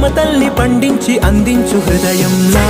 మమతల్ని పండించి అందించు హృదయంలో.